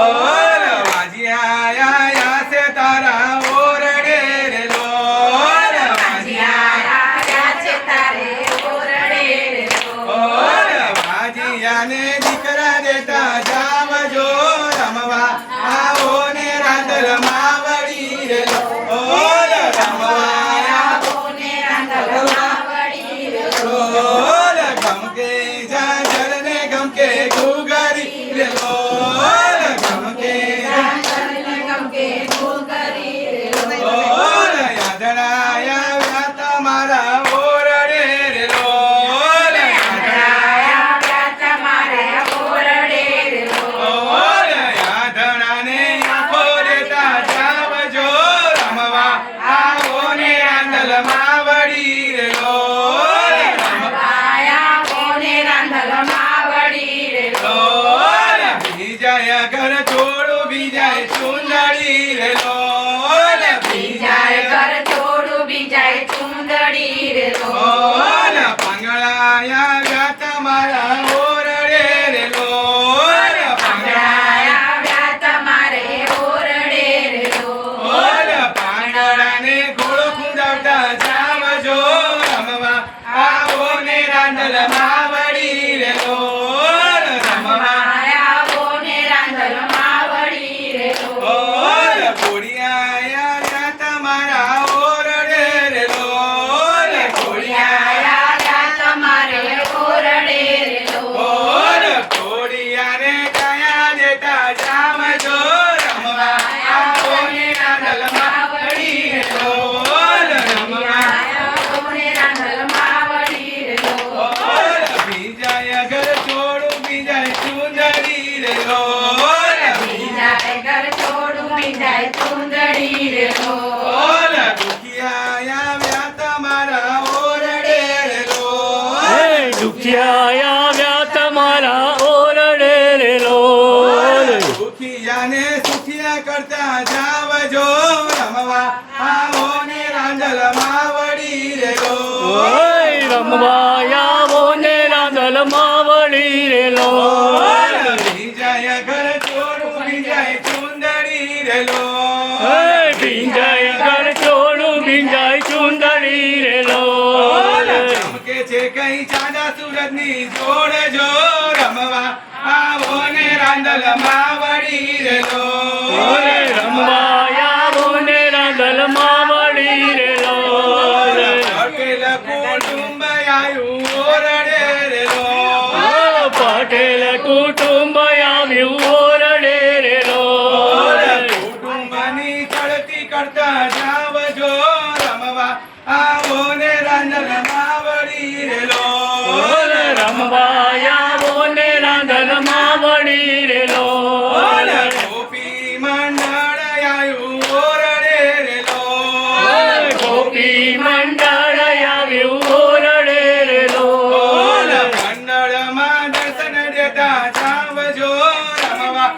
아. મારા ઓરડે રે લોલ ઓલ આધણાને આંદલમાં વળી રે લોલ ઘર છોડો બીજા સુંદરી રે ચૂંદડી રે લો ઓલ પાંગળાયા ગયા તમારા ઓરડે રે લોલ પાંગળાયા આવ્યા તમારે ઓરડે રે લો પાંગળાને ઘોડો ખુંડાવતા જાવજો રમવા આવો ને રાંદલ હે દુખિયા આવ્યા તમારા ઓરડે રે લોલ દુખિયાને સુખિયા કરતા જાવજો રમવા આવો ને રાંદલ માવડી રે લોલ રમવા સુરજની જોડ જો રમવા. આવો ને રાંદલ માવડી રે ઓય લોલ રમવા આવો ને રાંદલ માવડી રે લોલ પટેલ કુટુંબ આવ્યું ઓરડે રે પટેલ કુટુંબ આવ્યું ઓરડે રે લોલ કુટુંબની ચડતી કરતા જાવજો રમવા. આવો ને રાંદલ વળી રે લોલ રમવાયા બોને રાંધનમાં વળી રેલો ગોપી મંડળ આવ્યું ઓરડે રેલો. ગોપી મંડળ આવ્યું ઓરડે રેલો. મંડળમાં દર્શન દેતા જાવજો રમવા